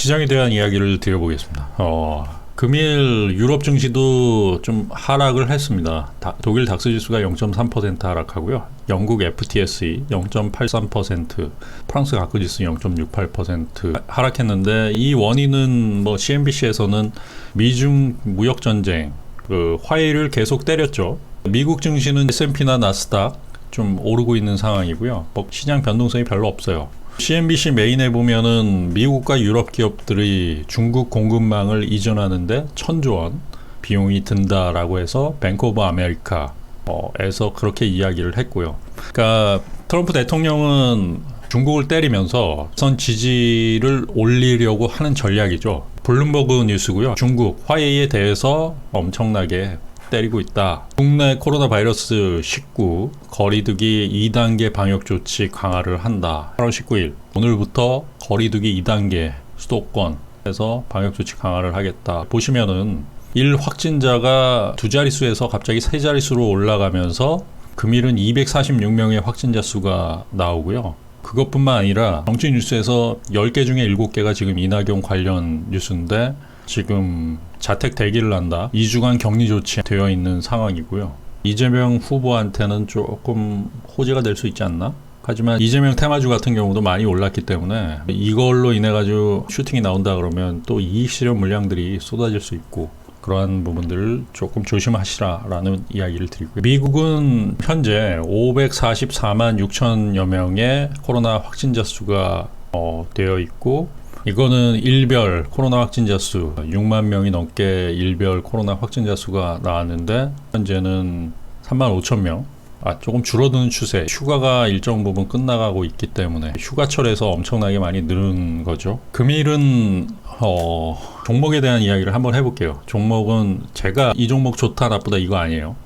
시장에 대한 이야기를 드려보겠습니다. 어, 금일 유럽 증시도 좀 하락을 했습니다. 다- 독일 닥스 지수가 0.3% 하락하고요. 영국 FTSE 0.83%, 프랑스 가크 지수 0.68% 하락했는데 이 원인은 뭐 CNBC에서는 미중 무역 전쟁, 그 화해를 계속 때렸죠. 미국 증시는 S&P나 나스닥 좀 오르고 있는 상황이고요. 뭐 시장 변동성이 별로 없어요. CNBC 메인에 보면은 미국과 유럽 기업들이 중국 공급망을 이전하는데 천조 원 비용이 든다라고 해서 뱅크 오브 아메리카에서 그렇게 이야기를 했고요. 그러니까 트럼프 대통령은 중국을 때리면서 선 지지를 올리려고 하는 전략이죠. 블룸버그 뉴스고요. 중국 화해에 대해서 엄청나게 때리고 있다. 국내 코로나 바이러스 19 거리두기 2단계 방역 조치 강화를 한다. 8월 19일 오늘부터 거리두기 2단계 수도권에서 방역 조치 강화를 하겠다. 보시면은 일 확진자가 두 자릿수에서 갑자기 세 자릿수로 올라가면서 금일은 246명의 확진자 수가 나오고요. 그것뿐만 아니라 정치 뉴스에서 10개 중에 7개가 지금 이낙연 관련 뉴스인데 지금 자택 대기를 한다. 2주간 격리 조치 되어 있는 상황이고요. 이재명 후보한테는 조금 호재가 될 수 있지 않나? 하지만 이재명 테마주 같은 경우도 많이 올랐기 때문에 이걸로 인해 가지고 슈팅이 나온다 그러면 또 이익 실현 물량들이 쏟아질 수 있고 그러한 부분들을 조금 조심하시라라는 이야기를 드리고요. 미국은 현재 544만 6천여 명의 코로나 확진자 수가 어, 되어 있고 이거는 일별 코로나 확진자 수 6만 명이 넘게 일별 코로나 확진자 수가 나왔는데 현재는 3만 5천 명. 아, 조금 줄어드는 추세. 휴가가 일정 부분 끝나가고 있기 때문에 휴가철에서 엄청나게 많이 늘은 거죠. 금일은 어, 종목에 대한 이야기를 한번 해볼게요. 종목은 제가 이 종목 좋다 나쁘다 이거 아니에요.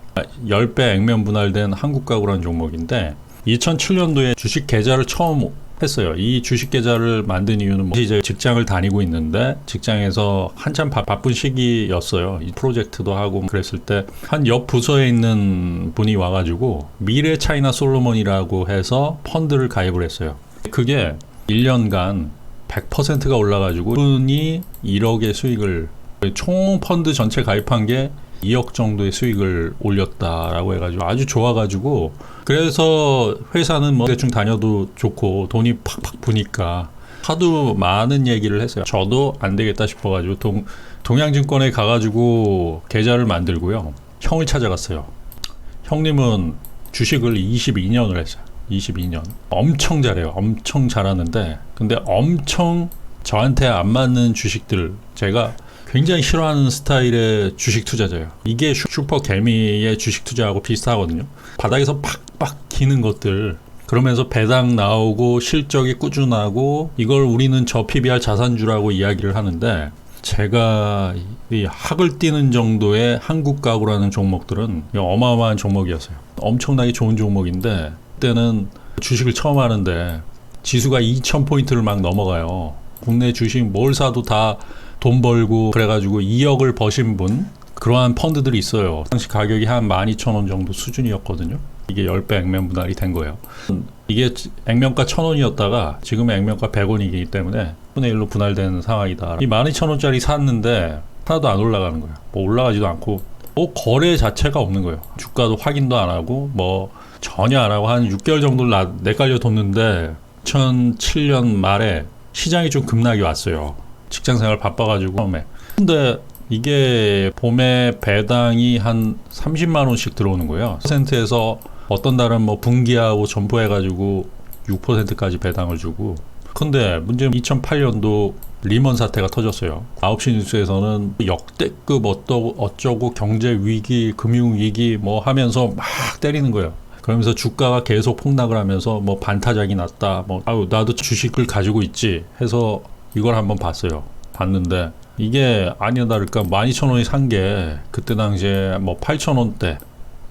10배 액면 분할된 한국가구라는 종목인데 2007년도에 주식 계좌를 처음 했어요. 이 주식 계좌를 만든 이유는 뭐 이제 직장을 다니고 있는데 직장에서 한참 바, 바쁜 시기였어요. 이 프로젝트도 하고 그랬을 때 한 옆 부서에 있는 분이 와가지고 미래 차이나 솔로몬이라고 해서 펀드를 가입을 했어요. 그게 1년간 100%가 올라가지고 분이 1억의 수익을 총 펀드 전체 가입한 게 2억 정도의 수익을 올렸다라고 해가지고 아주 좋아가지고 그래서 회사는 뭐 대충 다녀도 좋고 돈이 팍팍 부니까 하도 많은 얘기를 했어요. 저도 안 되겠다 싶어가지고 동, 동양증권에 가가지고 계좌를 만들고요. 형을 찾아갔어요. 형님은 주식을 22년을 했어요. 22년. 엄청 잘해요. 엄청 잘하는데 근데 엄청 저한테 안 맞는 주식들 제가 굉장히 싫어하는 스타일의 주식 투자자예요. 이게 슈- 슈퍼 개미의 주식 투자하고 비슷하거든요. 바닥에서 팍팍 기는 것들 그러면서 배당 나오고 실적이 꾸준하고 이걸 우리는 저 PBR 자산주라고 이야기를 하는데 제가 이 학을 뛰는 정도의 한국 가구라는 종목들은 어마어마한 종목이었어요. 엄청나게 좋은 종목인데 그때는 주식을 처음 하는데 지수가 2,000포인트를 막 넘어가요. 국내 주식 뭘 사도 다 돈 벌고 그래가지고 2억을 버신 분 그러한 펀드들이 있어요. 당시 가격이 한 12,000원 정도 수준이었거든요. 이게 10배 액면 분할이 된 거예요. 이게 액면가 1,000원이었다가 지금 액면가 100원이기 때문에 10분의 1로 분할되는 상황이다. 이 12,000원짜리 샀는데 하나도 안 올라가는 거예요. 뭐 올라가지도 않고 뭐 거래 자체가 없는 거예요. 주가도 확인도 안 하고 뭐 전혀 안 하고 한 6개월 정도 나, 내깔려 뒀는데 2007년 말에 시장이 좀 급락이 왔어요. 직장 생활 바빠가지고 처음에. 근데 이게 봄에 배당이 한 30만 원씩 들어오는 거예요. 퍼센트에서 어떤 달은 뭐 분기하고 점포해가지고 6%까지 배당을 주고. 근데 문제는 2008년도 리먼 사태가 터졌어요. 9시 뉴스에서는 역대급 어떠고 어쩌고 경제 위기, 금융 위기 뭐 하면서 막 때리는 거예요. 그러면서 주가가 계속 폭락을 하면서 뭐 반타작이 났다. 뭐 아유 나도 주식을 가지고 있지 해서 이걸 한번 봤어요. 봤는데 이게 아니나 다를까 12,000원이 산게 그때 당시에 뭐 8,000원대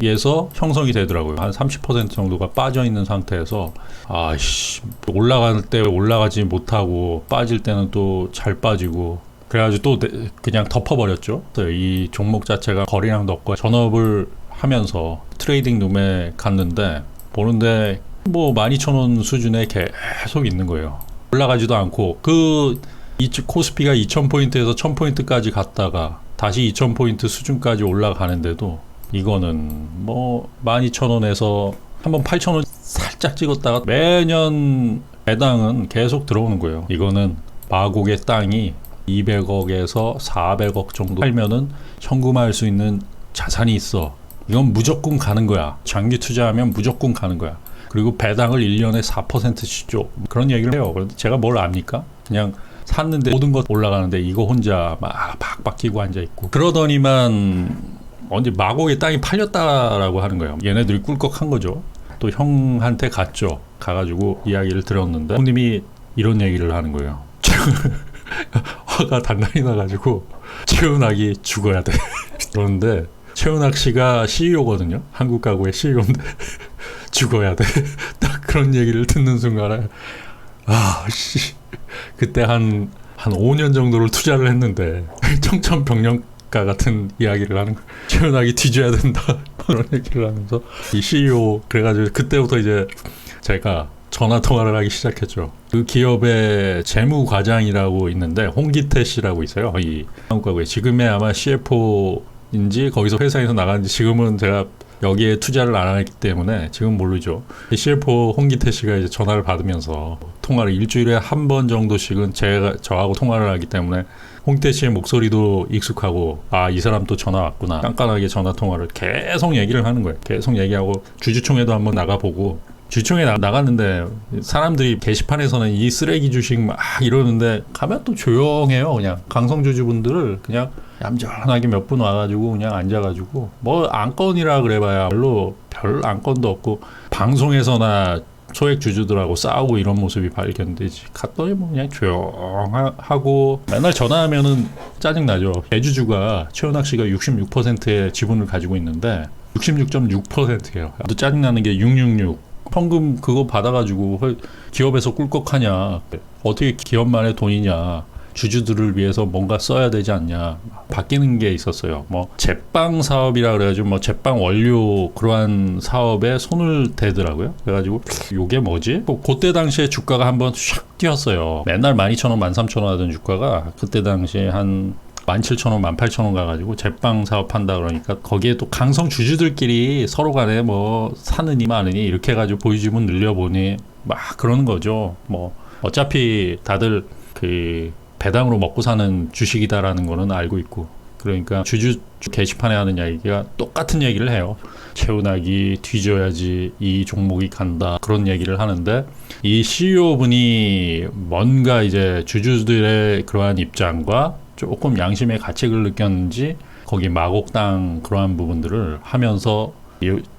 에서 형성이 되더라고요. 한 30% 정도가 빠져 있는 상태에서 아씨 올라갈 때 올라가지 못하고 빠질 때는 또 잘 빠지고 그래가지고 또 내- 그냥 덮어버렸죠. 이 종목 자체가 거래량 덕과 전업을 하면서 트레이딩 룸에 갔는데 보는데 뭐 12,000원 수준에 계속 있는 거예요. 올라가지도 않고 그이 코스피가 2,000포인트에서 1,000포인트까지 갔다가 다시 2,000포인트 수준까지 올라가는데도 이거는 뭐 12,000원에서 한번 8,000원 살짝 찍었다가 매년 배당은 계속 들어오는 거예요. 이거는 마곡의 땅이 200억에서 400억 정도 팔면은 현금화할 수 있는 자산이 있어. 이건 무조건 가는 거야. 장기 투자하면 무조건 가는 거야. 그리고 배당을 1년에 4%씩 줘. 그런 얘기를 해요. 그런데 제가 뭘 압니까? 그냥 샀는데 모든 것 올라가는데 이거 혼자 막 박박 끼고 앉아 있고 그러더니만 언제 마곡의 땅이 팔렸다라고 하는 거예요. 얘네들이 꿀꺽한 거죠. 또 형한테 갔죠. 가가지고 이야기를 들었는데 형님이 이런 얘기를 하는 거예요. 화가 단단히 나가지고 최은학이 죽어야 돼. 그러는데 최은학 씨가 CEO거든요. 한국 가구의 CEO인데 죽어야 돼. 딱 그런 얘기를 듣는 순간에 아 씨. 그때 한, 한 5년 정도를 투자를 했는데, 청천벽력가 같은 이야기를 하는 거예요. 최은학이 뒤져야 된다. 그런 얘기를 하면서, 이 CEO, 그래가지고 그때부터 이제 제가 전화 통화를 하기 시작했죠. 그 기업의 재무 과장이라고 있는데, 홍기태 씨라고 있어요. 이 한국가구에. 지금의 아마 CFO인지, 거기서 회사에서 나가는지, 지금은 제가 여기에 투자를 안 하기 때문에 지금 모르죠. 이 CFO 홍기태 씨가 이제 전화를 받으면서 통화를 일주일에 한 번 정도씩은 제가 저하고 통화를 하기 때문에 홍기태 씨의 목소리도 익숙하고 아 이 사람 또 전화 왔구나 깐깐하게 전화 통화를 계속 얘기를 하는 거예요. 계속 얘기하고 주주총회도 한번 나가보고 주총에 나, 나갔는데 사람들이 게시판에서는 이 쓰레기 주식 막 이러는데 가면 또 조용해요. 그냥. 강성 주주분들을 그냥 얌전하게 몇 분 와가지고 그냥 앉아가지고. 뭐 안건이라 그래봐야 별로 별 안건도 없고 방송에서나 소액 주주들하고 싸우고 이런 모습이 발견되지. 갔더니 뭐 그냥 조용하고. 맨날 전화하면은 짜증나죠. 대주주가 최은학 씨가 66%의 지분을 가지고 있는데 66.6%예요. 또 짜증나는 게 666 현금 그거 받아가지고 기업에서 꿀꺽하냐 어떻게 기업만의 돈이냐 주주들을 위해서 뭔가 써야 되지 않냐 바뀌는 게 있었어요. 뭐 제빵 사업이라 그래가지고 뭐 제빵 원료 그러한 사업에 손을 대더라고요. 그래가지고 요게 뭐지? 뭐 그때 당시에 주가가 한번 샥 뛰었어요. 맨날 12,000원, 13,000원 하던 주가가 그때 당시에 한 17,000원, 18,000원 가가지고 제빵 사업 한다 그러니까 거기에 또 강성 주주들끼리 서로 간에 뭐 사느니 마느니 이렇게 해가지고 보유지분 늘려보니 막 그러는 거죠. 뭐 어차피 다들 그 배당으로 먹고 사는 주식이다라는 거는 알고 있고 그러니까 주주 게시판에 하는 이야기가 똑같은 얘기를 해요. 채운하기 뒤져야지 이 종목이 간다 그런 얘기를 하는데 이 CEO 분이 뭔가 이제 주주들의 그러한 입장과 조금 양심의 가책을 느꼈는지 거기 마곡당 그러한 부분들을 하면서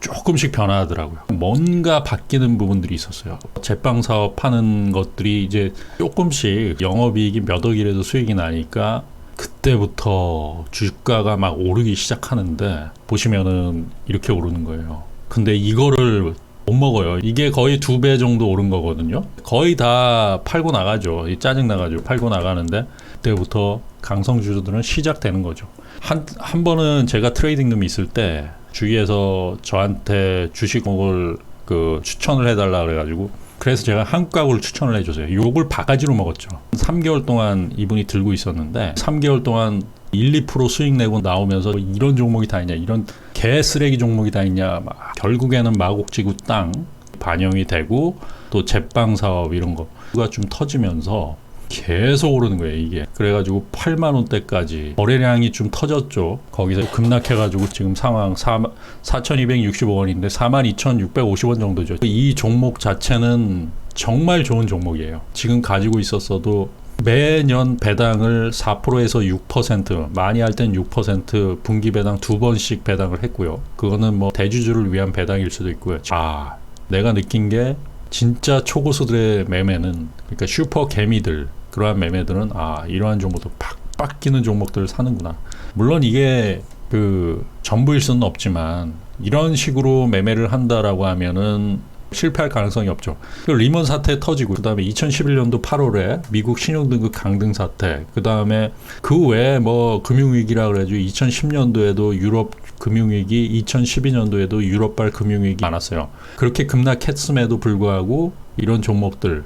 조금씩 변화하더라고요. 뭔가 바뀌는 부분들이 있었어요. 제빵 사업 하는 것들이 이제 조금씩 영업이익이 몇 억이라도 수익이 나니까 그때부터 주가가 막 오르기 시작하는데 보시면은 이렇게 오르는 거예요. 근데 이거를 못 먹어요. 이게 거의 두 배 정도 오른 거거든요. 거의 다 팔고 나가죠. 짜증 나가지고 팔고 나가는데 그때부터 강성 주주들은 시작되는 거죠. 한, 한 번은 제가 트레이딩룸이 있을 때 주위에서 저한테 주식을 그 추천을 해달라 그래가지고 그래서 제가 한국 가구를 추천을 해줬어요. 욕을 바가지로 먹었죠. 3개월 동안 이분이 들고 있었는데 3개월 동안 1, 2% 수익 내고 나오면서 이런 종목이 다 있냐, 이런 개 쓰레기 종목이 다 있냐, 막 결국에는 마곡지구 땅 반영이 되고 또 제빵 사업 이런 거가 좀 터지면서 계속 오르는 거예요 이게. 그래가지고 8만 원대까지 거래량이 좀 터졌죠. 거기서 급락해가지고 지금 상황 4, 4,265원인데 42,650원 정도죠. 이 종목 자체는 정말 좋은 종목이에요. 지금 가지고 있었어도 매년 배당을 4%에서 6% 많이 할 땐 6% 분기 배당 두 번씩 배당을 했고요 그거는 뭐 대주주를 위한 배당일 수도 있고요 아 내가 느낀 게 진짜 초고수들의 매매는 그러니까 슈퍼 개미들 그러한 매매들은 아 이러한 종목도 팍팍 끼는 종목들을 사는구나. 물론 이게 그 전부일 수는 없지만 이런 식으로 매매를 한다라고 하면은 실패할 가능성이 없죠. 그 리먼 사태 터지고 그다음에 2011년도 8월에 미국 신용등급 강등 사태 그다음에 그 외에 뭐 금융위기라 그래가지고 2010년도에도 유럽 금융위기 2012년도에도 유럽발 금융위기 많았어요. 그렇게 급락했음에도 불구하고 이런 종목들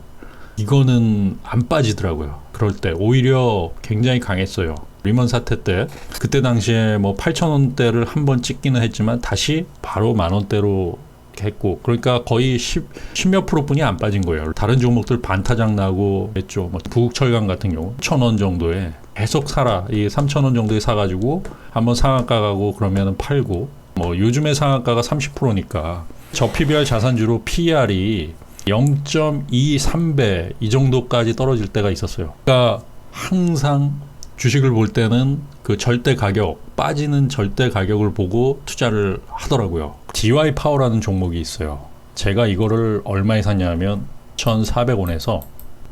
이거는 안 빠지더라고요. 그럴 때 오히려 굉장히 강했어요. 리먼 사태 때 그때 당시에 뭐 8천 원대를 한 번 찍기는 했지만 다시 바로 만 원대로 했고 그러니까 거의 10, 10몇 프로뿐이 안 빠진 거예요. 다른 종목들 반타작 나고 했죠. 뭐 부국철강 같은 경우 1천 원 정도에 계속 사라. 이 3천 원 정도에 사가지고 한번 상한가 가고 그러면은 팔고 뭐 요즘에 상한가가 30%니까 저 PBR 자산주로 PER이 0.23배 이 정도까지 떨어질 때가 있었어요. 그러니까 항상 주식을 볼 때는 그 절대 가격 빠지는 절대 가격을 보고 투자를 하더라고요. DY 파워라는 종목이 있어요. 제가 이거를 얼마에 샀냐면 1,400원에서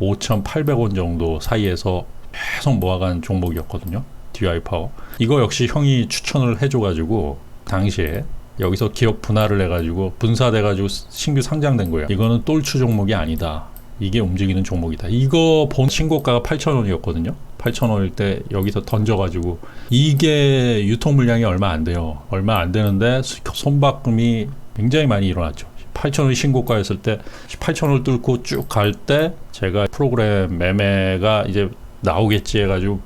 5,800원 정도 사이에서 계속 모아간 종목이었거든요. DY 파워. 이거 역시 형이 추천을 해줘가지고 당시에 여기서 기업 분할을 해가지고 분사돼가지고 신규 상장된 거예요. 이거는 똘추 종목이 아니다. 이게 움직이는 종목이다. 이거 본 신고가가 8,000원이었거든요. 8,000원일 때 여기서 던져가지고 이게 유통 물량이 얼마 안 돼요. 얼마 안 되는데 손바꿈이 굉장히 많이 일어났죠. 8,000원 신고가였을 때 8,000원을 뚫고 쭉 갈 때 제가 프로그램 매매가 이제 나오겠지 해가지고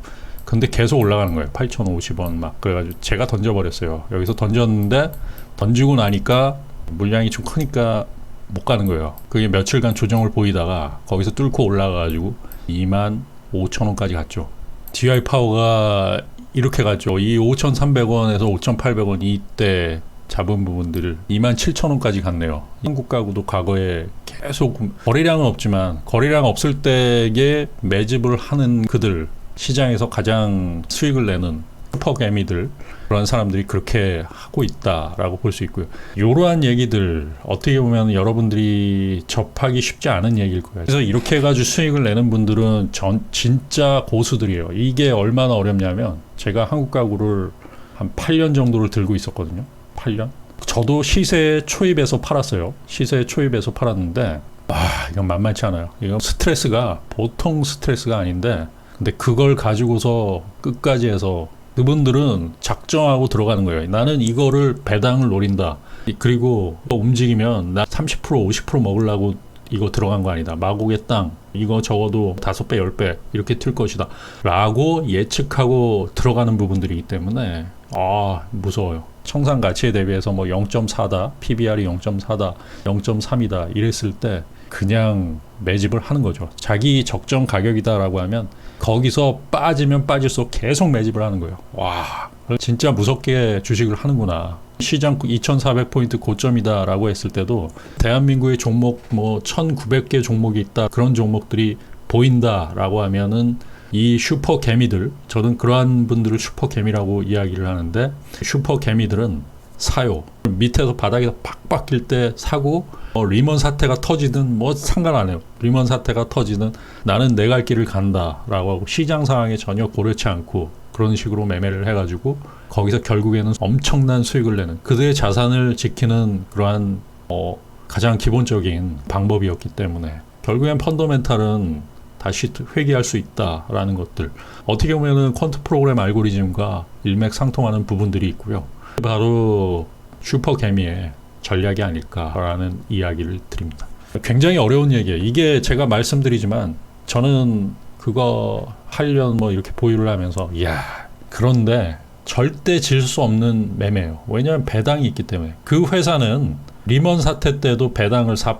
근데 계속 올라가는 거예요. 8,050원 막 그래가지고 제가 던져버렸어요. 여기서 던졌는데 던지고 나니까 물량이 좀 크니까 못 가는 거예요. 그게 며칠간 조정을 보이다가 거기서 뚫고 올라가가지고 2만 5천 원까지 갔죠. DI 파워가 이렇게 갔죠. 이 5,300원에서 5,800원 이때 잡은 부분들을 2만 7천 원까지 갔네요. 한국 가구도 과거에 계속 거래량은 없지만 거래량 없을 때에 매집을 하는 그들 시장에서 가장 수익을 내는 슈퍼개미들 그런 사람들이 그렇게 하고 있다라고 볼 수 있고요. 이러한 얘기들 어떻게 보면 여러분들이 접하기 쉽지 않은 얘기일 거예요. 그래서 이렇게 해가지고 수익을 내는 분들은 전 진짜 고수들이에요. 이게 얼마나 어렵냐면 제가 한국 가구를 한 8년 정도를 들고 있었거든요. 8년. 저도 시세 초입에서 팔았어요. 시세 초입에서 팔았는데 와 이건 만만치 않아요. 이건 스트레스가 보통 스트레스가 아닌데 근데 그걸 가지고서 끝까지 해서 그분들은 작정하고 들어가는 거예요. 나는 이거를 배당을 노린다. 그리고 움직이면 나 30% 50% 먹으려고 이거 들어간 거 아니다. 마곡의 땅 이거 적어도 다섯 배, 열배 이렇게 튈 것이다. 라고 예측하고 들어가는 부분들이기 때문에 아 무서워요. 청산 가치에 대비해서 뭐 0.4다, PBR이 0.4다, 0.3이다 이랬을 때 그냥 매집을 하는 거죠. 자기 적정 가격이다라고 하면 거기서 빠지면 빠질수록 계속 매집을 하는 거예요. 와, 진짜 무섭게 주식을 하는구나. 시장 2,400포인트 고점이다라고 했을 때도 대한민국의 종목 뭐 1,900개 종목이 있다. 그런 종목들이 보인다라고 하면은 이 슈퍼 개미들 저는 그러한 분들을 슈퍼 개미라고 이야기를 하는데 슈퍼 개미들은 사요. 밑에서 바닥에서 팍팍 낄때 사고 어, 리먼 사태가 터지든 뭐 상관 안 해요. 리먼 사태가 터지든 나는 내 갈 길을 간다라고 하고 시장 상황에 전혀 고려치 않고 그런 식으로 매매를 해가지고 거기서 결국에는 엄청난 수익을 내는 그들의 자산을 지키는 그러한 어, 가장 기본적인 방법이었기 때문에 결국엔 펀더멘탈은 다시 회귀할 수 있다라는 것들 어떻게 보면은 퀀트 프로그램 알고리즘과 일맥상통하는 부분들이 있고요. 바로 슈퍼개미의 전략이 아닐까라는 이야기를 드립니다. 굉장히 어려운 얘기예요. 이게 제가 말씀드리지만 저는 그거 하려면 뭐 이렇게 보유를 하면서 야 그런데 절대 질 수 없는 매매예요. 왜냐하면 배당이 있기 때문에 그 회사는 리먼 사태 때도 배당을 4%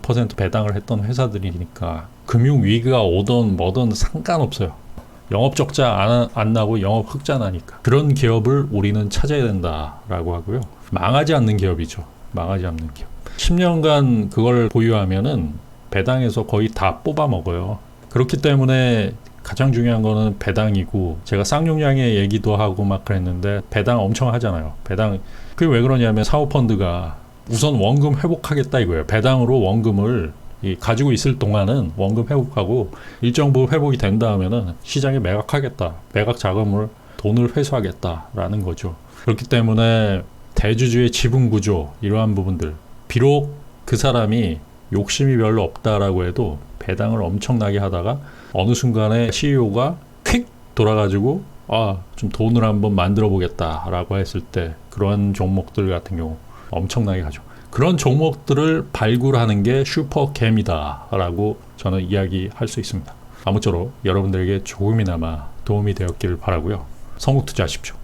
6% 배당을 했던 회사들이니까 금융 위기가 오던 뭐든 상관없어요. 영업 적자 안, 안 나고 영업 흑자 나니까 그런 기업을 우리는 찾아야 된다라고 하고요. 망하지 않는 기업이죠. 망하지 않는 기업. 10년간 그걸 보유하면은 배당에서 거의 다 뽑아 먹어요. 그렇기 때문에 가장 중요한 거는 배당이고 제가 쌍용량의 얘기도 하고 막 그랬는데 배당 엄청 하잖아요. 배당 그게 왜 그러냐면 사모펀드가 우선 원금 회복하겠다 이거예요. 배당으로 원금을 이 가지고 있을 동안은 원금 회복하고 일정 부분 회복이 된다 하면은 시장에 매각하겠다. 매각 자금을 돈을 회수하겠다라는 거죠. 그렇기 때문에 대주주의 지분 구조 이러한 부분들 비록 그 사람이 욕심이 별로 없다라고 해도 배당을 엄청나게 하다가 어느 순간에 CEO가 퀵 돌아가지고 아 좀 돈을 한번 만들어 보겠다라고 했을 때 그러한 종목들 같은 경우 엄청나게 가죠. 그런 종목들을 발굴하는 게 슈퍼캠이다라고 저는 이야기할 수 있습니다. 아무쪼록 여러분들에게 조금이나마 도움이 되었기를 바라고요. 성국 투자하십시오.